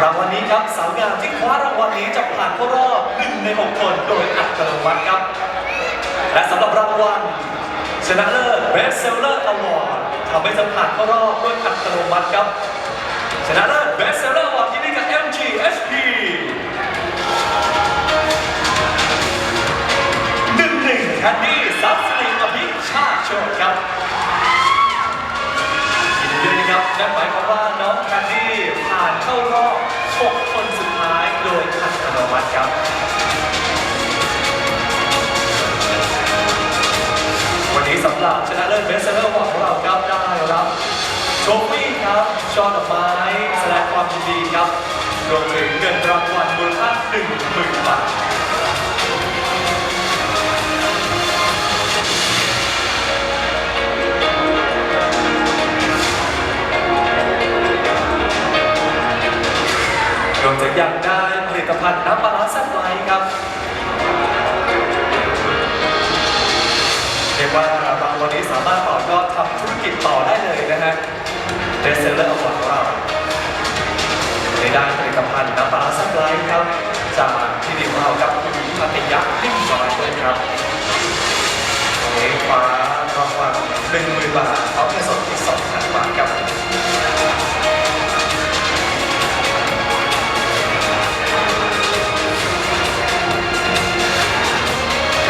รางวัลนี้ครับสาวงามที่คว้ารางวัลนี้จะผ่านเข้ารอบหนึ่งในหกคนโดยอัตโนมัติครับ และสำหรับรางวัลชนะเลิศ Best Seller Award ทำให้จะผ่านเข้ารอบด้วยอัตโนมัติครับ ชนะเลิศ Best Seller Award ที่นี่กับ MGSP หนึ่งหนึ่งแคนดี้ซับสิริอภิชาติโชคครับยินดีด้วยนะครับนั่นหมายความว่า หรับชนะเลิศเบสเซอร์ของเราครับได้รับโชฟี่ครับช่อดอกไม้แสดงความยินดีครับรวมถึงเงินรางวัลมูลค่า1 0,000บาทรวมถึงยังได้ผลิตภัณฑ์น้ำ ต่อได้เลยนะฮะเบสเซลเลอร์อวอร์ดของเราในด้านผลิตภัณฑ์น้ำปลาร้าแซ่บไลท์ครับ จากที่ดีของเรากับคุณพัติยักษ์นิ่มน้อยด้วยครับวันนี้คว้ารางวัลหนึ่งหมื่นบาทพร้อมเงินสดอีกสองพันบาทครับ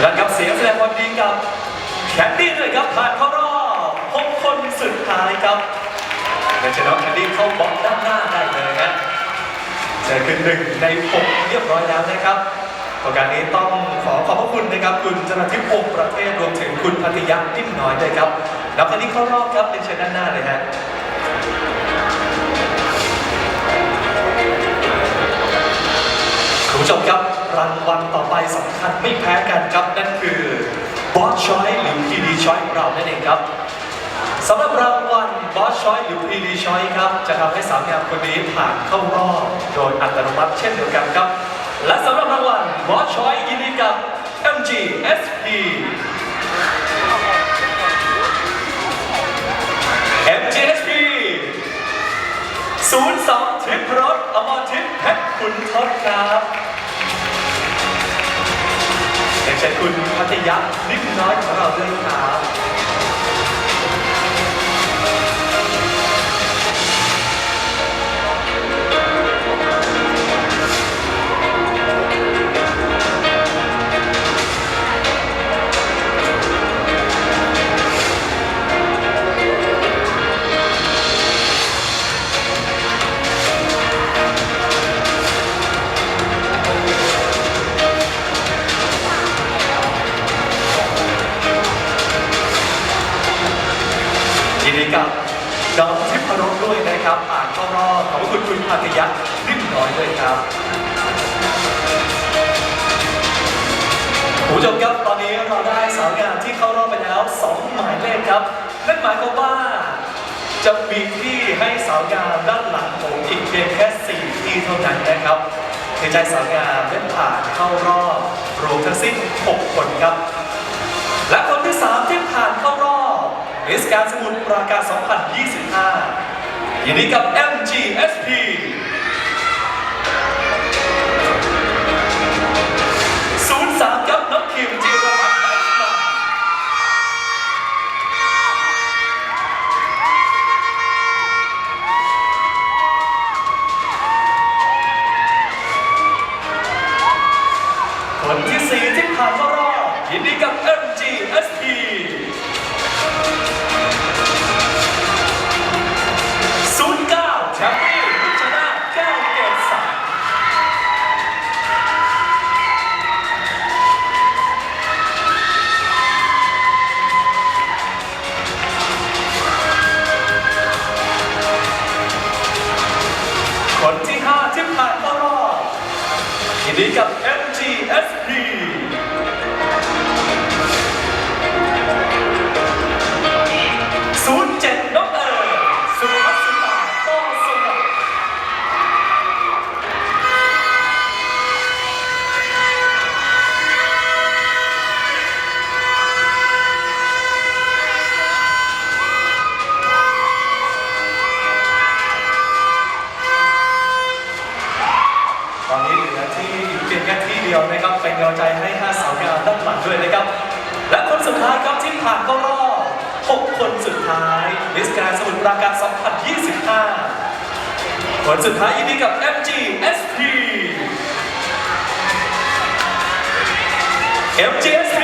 และกับเสียงแสดงความดีกับแคนดี้ด้วยครับผ่านเข้ารอบ สุดท้ายครับและจะน้องแคนดี้เข้าบล็อกด้านหน้าได้เลยนะเจอขึ้นหนึ่งใน6เรียบร้อยแล้วนะครับโครงการนี้ต้องขอขอบพระคุณนะครับ คุณจนาทิพย์พงศ์ประเทศรวมถึงคุณพัทยักษ์นิ่มน้อยด้วยครับน้องแคนดี้เข้ารอบครับเป็นเชิญด้านหน้าเลยฮะคุณผู้ชมครับรางวัลต่อไปสำคัญไม่แพ้กันครับ นั่นคือบอสชอยหรือ PD ชอยของเรานั่นเองครับ สำหรับรางวัลบอสชอยหรือ PD ชอยครับ จะทำให้สาวงามคนนี้ผ่านเข้ารอบโดยอัตโนมัติเช่นเดียวกันครับ และสำหรับรางวัลบอสชอยยินดีกับ MGSP MGSP ศูนย์สองทิพรถอมรทิพย์เพชรคุณทศครับเด็กชายคุณพัทยานิ่มน้อยของเราด้วยครับ ผู้ชมครับตอนนี้เราได้สาวงามที่เข้ารอบไปแล้วสองหมายเลขครับนั่นหมายความว่าจะมีที่ให้สาวงามด้านหลังผมอีกเพียงแค่สี่ที่เท่านั้นนะครับที่ใจสาวงามได้ผ่านเข้ารอบรวมทั้งสิ้นหกคนครับ และคนที่ 3 ที่ผ่านเข้ารอบมิสการสมุทรปราการ 2025ยินดีกับ MGSP ท้ายมิสแกรนสมุทรปราการ2025คนสุดท้ายยินดีกับ MGSP MGSP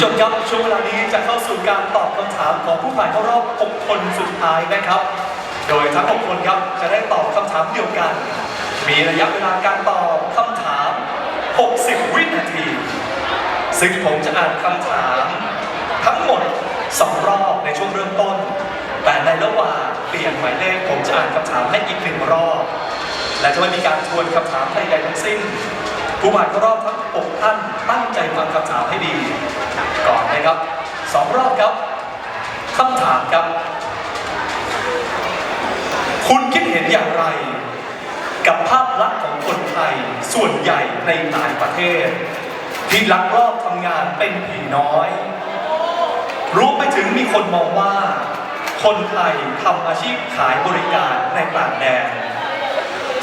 ผู้ชมครับช่วงเวลานี้จะเข้าสู่การตอบคำถามของผู้ผ่านเข้ารอบ 6 คนสุดท้ายนะครับ โดยทั้ง 6 คนครับจะได้ตอบคำถามเดียวกัน มีระยะเวลาการตอบคำถาม 60 วินาที ซึ่งผมจะอ่านคำถามทั้งหมด 2 รอบในช่วงเริ่มต้น แต่ในระหว่างเปลี่ยนหมายเลขผมจะอ่านคำถามให้อีกหนึ่งรอบ และจะไม่มีการทวนคำถามใดๆทั้งสิ้น ผู้ผ่านเข้ารอบทั้ง 6ท่านตั้งใจฟังคำถามให้ดี ก่อนนะครับสองรอบครับคำถามครับ คุณคิดเห็นอย่างไร กับภาพลักษณ์ของคนไทยส่วนใหญ่ในหลายประเทศ ที่ลักลอบทำงานเป็นผีน้อยรวมไปถึงมีคนมองว่า คนไทยทำอาชีพขายบริการในต่างแดน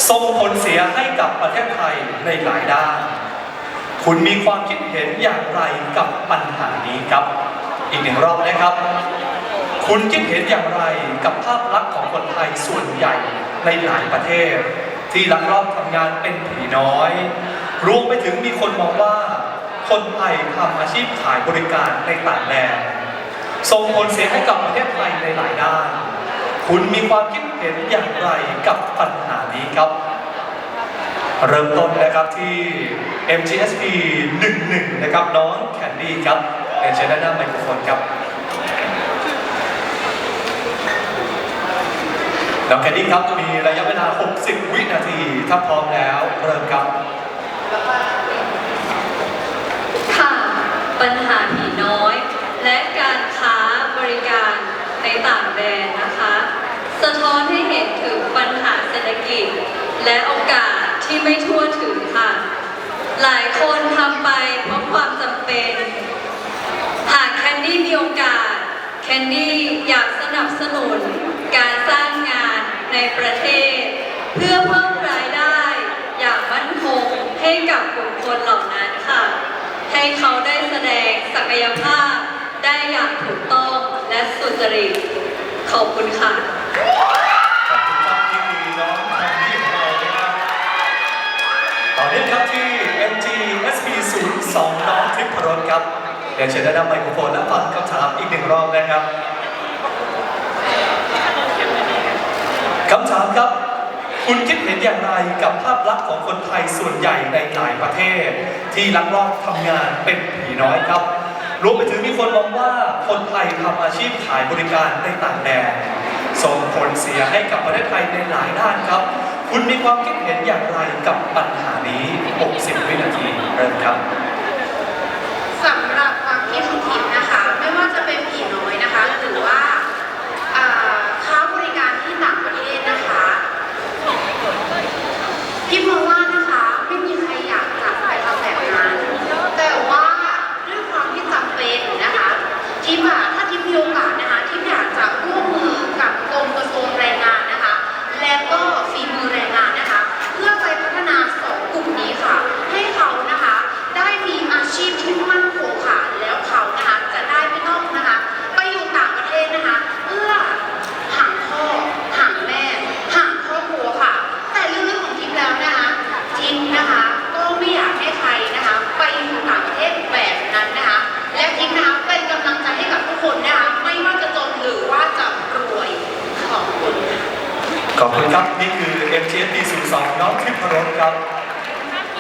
ส่งผลเสียให้กับประเทศไทยในหลายด้าน คุณมีความคิดเห็นอย่างไรกับปัญหานี้ครับ อีกหนึ่งรอบนะครับ คุณคิดเห็นอย่างไรกับภาพลักษณ์ของคนไทยส่วนใหญ่ในหลายประเทศ ที่ลักลอบทำงานเป็นผีน้อย รวมไปถึงมีคนมองว่า คนไทยทำอาชีพขายบริการในต่างแดนส่งผลเสียให้กับประเทศไทยในหลายด้าน คุณมีความคิดเห็นอย่างไรกับปัญหานี้ครับ เริ่มต้นนะครับที่ MGSP 11 นะครับ น้องแคนดี้ครับเรียนเชิญด้านหน้าไมโครโฟนครับ น้องแคนดี้ครับมีระยะเวลา 60 วินาที ถ้าพร้อมแล้วเริ่มครับ ค่ะ ปัญหาผีน้อย และการค้าบริการในต่างแดนนะคะ สะท้อนให้เห็นถึงปัญหาเศรษฐกิจ และโอกาส ที่ไม่ทั่วถึงค่ะ หลายคนทำไปเพราะความจำเป็น หากแคนดี้มีโอกาส แคนดี้อยากสนับสนุนการสร้างงานในประเทศ เพื่อเพิ่มรายได้อย่างมั่นคงให้กับกลุ่มคนเหล่านั้นค่ะ ให้เขาได้แสดงศักยภาพได้อย่างถูกต้องและสุจริตขอบคุณค่ะ พรสครับเรียนเชิญด้านหน้าไมโครโฟนและฟังคำถามอีกหนึ่งรอบนะครับคำถามครับ คุณคิดเห็นอย่างไรกับภาพลักษณ์ของคนไทยส่วนใหญ่ในหลายประเทศ ที่ลักลอบทำงานเป็นผีน้อยครับรวมไปถึงมีคนมองว่าคนไทยทำอาชีพขายบริการในต่างแดนส่งผลเสียให้กับประเทศไทยในหลายด้านครับ คุณมีความคิดเห็นอย่างไรกับปัญหานี้ 60 วินาทีเริ่มครับ Come on.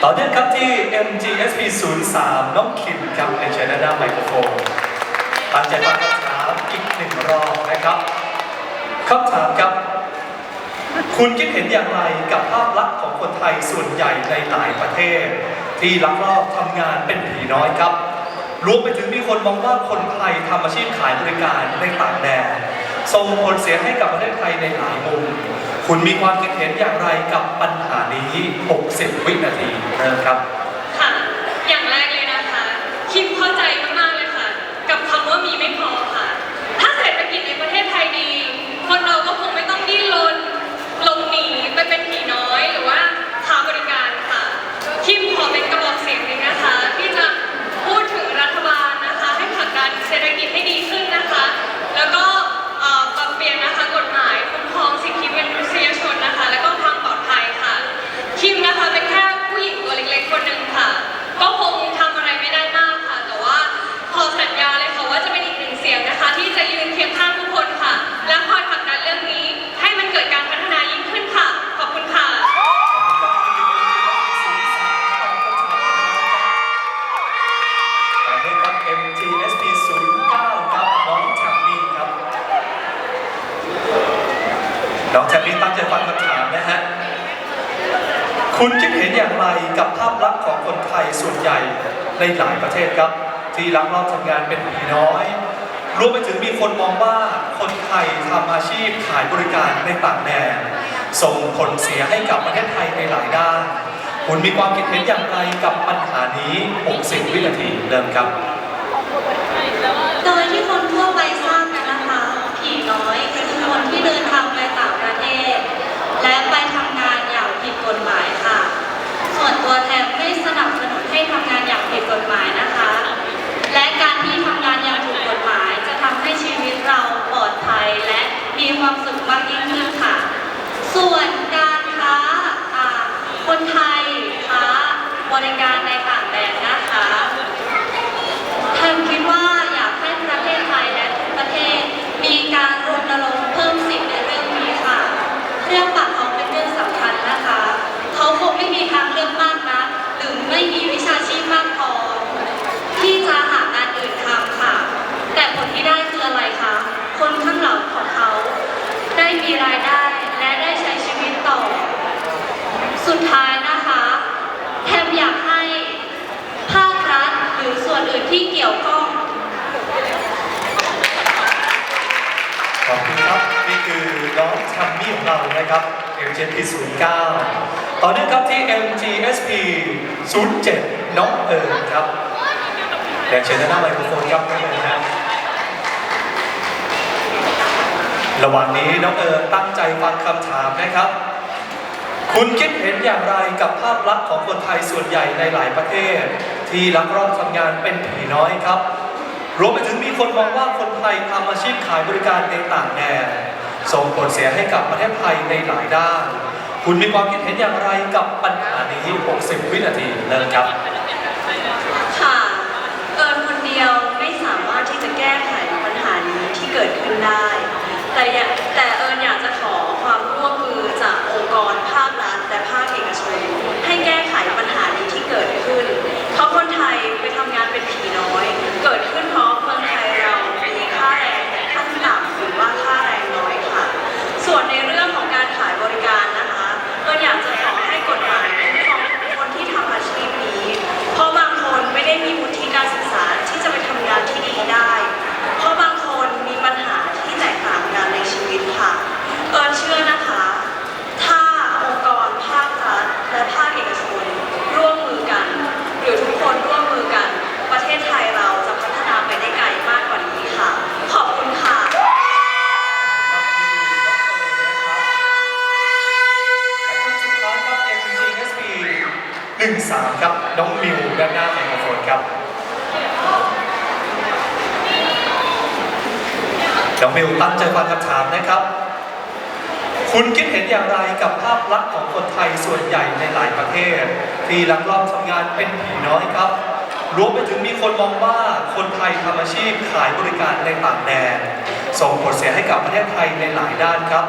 ต่อเนื่องครับที่ MGSP 03น้องคิมครับเรียนเชิญด้านหน้าไมโครโฟนตั้งใจฟังคำถามอีกหนึ่งรอบนะครับคำถามครับ คุณคิดเห็นอย่างไรกับภาพลักษณ์ของคนไทยส่วนใหญ่ในหลายประเทศ ที่ลักลอบทำงานเป็นผีน้อยครับรวมไปถึงมีคนมองว่าคนไทยทำอาชีพขายบริการในต่างแดนส่งผลเสียให้กับประเทศไทยในหลายมุม คุณมีความคิดเห็นอย่างไรกับปัญหา นี้ 60 วินาทีเริ่มครับ ค่ะ อย่างแรกเลยนะคะ คิมเข้าใจมากๆเลยค่ะ กับคำว่ามีไม่พอค่ะ ถ้าเศรษฐกิจในประเทศไทยดี คนเราก็คงไม่ต้องดิ้นรนหลงหนีไปเป็นผีน้อยหรือว่าค้าบริการค่ะ คิมขอเป็นกระบอกเสียงหนึ่งนะคะ ที่จะพูดถึงรัฐบาลนะคะ ให้ผลักดันเศรษฐกิจให้ดีขึ้นนะคะ แล้วก็เอ่อปรับเปลี่ยนนะคะกฎหมายคุ้มครองสิทธิมนุษยชนนะคะ แล้วก็ความปลอดภัยค่ะ คิมนะคะเป็นแค่ผู้หญิงตัวเล็กๆคนหนึ่งค่ะ ก็คงทำอะไรไม่ได้มากค่ะ แต่ว่าขอสัญญาเลยค่ะว่าจะเป็นอีกหนึ่งเสียงนะคะ ที่จะยืนเคียงข้างทุกคนค่ะ และคอยผลักดันเรื่องนี้ ให้มันเกิดการพัฒนายิ่งขึ้นค่ะ ขอบคุณค่ะ ต่อไปครับ MGSP 09ครับน้องแชมปี้ครับ น้องแชมปี้ตั้งใจฟังคำถามนะฮะ คุณคิดเห็นอย่างไรกับภาพลักษณ์ของคนไทยส่วนใหญ่ ในหลายประเทศครับ ที่ลักลอบทำงานเป็นผีน้อย รวมไปถึงมีคนมองว่าคนไทยทำอาชีพขายบริการในต่างแดนส่งผลเสียให้กับประเทศไทยในหลายด้านคุณมีความคิดเห็นอย่างไรกับปัญหานี้ 60 วินาทีเริ่มครับ โดยที่คนทั่วไปทราบกันนะคะผีน้อยคือคนที่เดินทางไปต่างประเทศ และไปทำงานอย่างผิดกฎหมายค่ะ ส่วนตัวแทนไม่สนับสนุนให้ทำงานอย่าง กฎหมายนะการที่ทำงานอย่างถูกกฎหมาย จะทำให้ชีวิตเราปลอดภัยและมีความสุขมากยิ่งขึ้นค่ะ ส่วนการค้าอ่าคนไทยค้าบริการในต่างแดนนะคะ แทนคิดว่าอยากให้ประเทศไทยและทุกประเทศ มีการรณรงค์เพิ่มสิทธิ์ในเรื่องนี้ค่ะ เรื่องปากท้องเป็นเรื่องสำคัญนะคะ เขาคงไม่มีทางเลือกมากนะหรือไม่มีวิชาชีพมากพอ ที่จะหางานอื่นทำค่ะ แต่ผลที่ได้คืออะไรคะ คนข้างหลังของเขา ได้ มีรายได้และได้ใช้ชีวิตต่อ สุดท้ายนะคะแทมอยากให้ภาครัฐหรือส่วนอื่นที่เกี่ยวข้องขอบคุณครับนี่คือน้องทัมมี่ของเรานะครับ MGP 09ต่อเนื่องครับที่ MGSP 07น้องเอิญครับเดี๋ยวเชิญด้านหน้าไมโครโฟนครับน้องเอิญฮะ ระหว่างนี้น้องเอิญตั้งใจฟังคำถามนะครับ คุณคิดเห็นอย่างไรกับภาพลักษณ์ของคนไทยส่วนใหญ่ในหลายประเทศ ที่ลักลอบทำงานเป็นผีน้อยครับ รวมไปถึงมีคนมองว่าคนไทยทำอาชีพขายบริการในต่างแดนส่งผลเสียให้กับประเทศไทยในหลายด้าน คุณมีความคิดเห็นอย่างไรกับปัญหานี้ 60 วินาทีเริ่มครับ ค่ะ เอิญคนเดียวไม่สามารถที่จะแก้ไขปัญหานี้ที่เกิดขึ้นได้ แต่อยากแต่เอิญอยากจะขอความร่วมมือจากองค์กรภาครัฐและภาคเอกชนให้แก้ไขปัญหานี้ที่เกิดขึ้น เพราะคนไทยไปทำงานเป็นผีน้อย เกิดขึ้นเพราะเมืองไทยเรามีค่าแรงขั้นต่ำหรือว่าค่าแรงน้อยค่ะ ส่วนในเรื่องของการขายบริการนะคะก็อยากจะขอให้กฎหมายคุ้มครองคนที่ทำอาชีพนี้ เพราะบางคนไม่ได้มีวุฒิการศึกษาที่จะไปทำงานที่ดีได้ เพราะบางคนมีปัญหาที่แตกต่างกันในชีวิตค่ะ เอิญเชื่อนะคะ ถ้าองค์กรภาครัฐและภาคเอกชน ร่วมมือกัน หรือทุกคนร่วมมือกัน ประเทศไทยเราจะพัฒนาไปได้ไกลมากกว่านี้ค่ะ ขอบคุณค่ะ 13 ครับ น้องมิวด้านหน้าไมโครโฟนครับ น้องมิวตั้งใจฟังคำถามนะครับ คุณคิดเห็นอย่างไรกับภาพลักษณ์ของคนไทยส่วนใหญ่ในหลายประเทศ ที่ลักลอบทำงานเป็นผีน้อยครับ รวมไปถึงมีคนมองว่าคนไทยทำอาชีพขายบริการในต่างแดน ส่งผลเสียให้กับประเทศไทยในหลายด้านครับ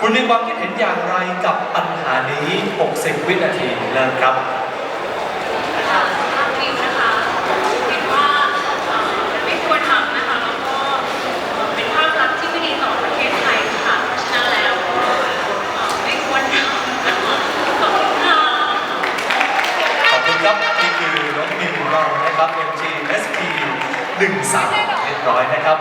คุณมีความคิดเห็นอย่างไรกับปัญหานี้ 60 วินาทีเริ่มครับ 1 3เรียบร้อยนะครับ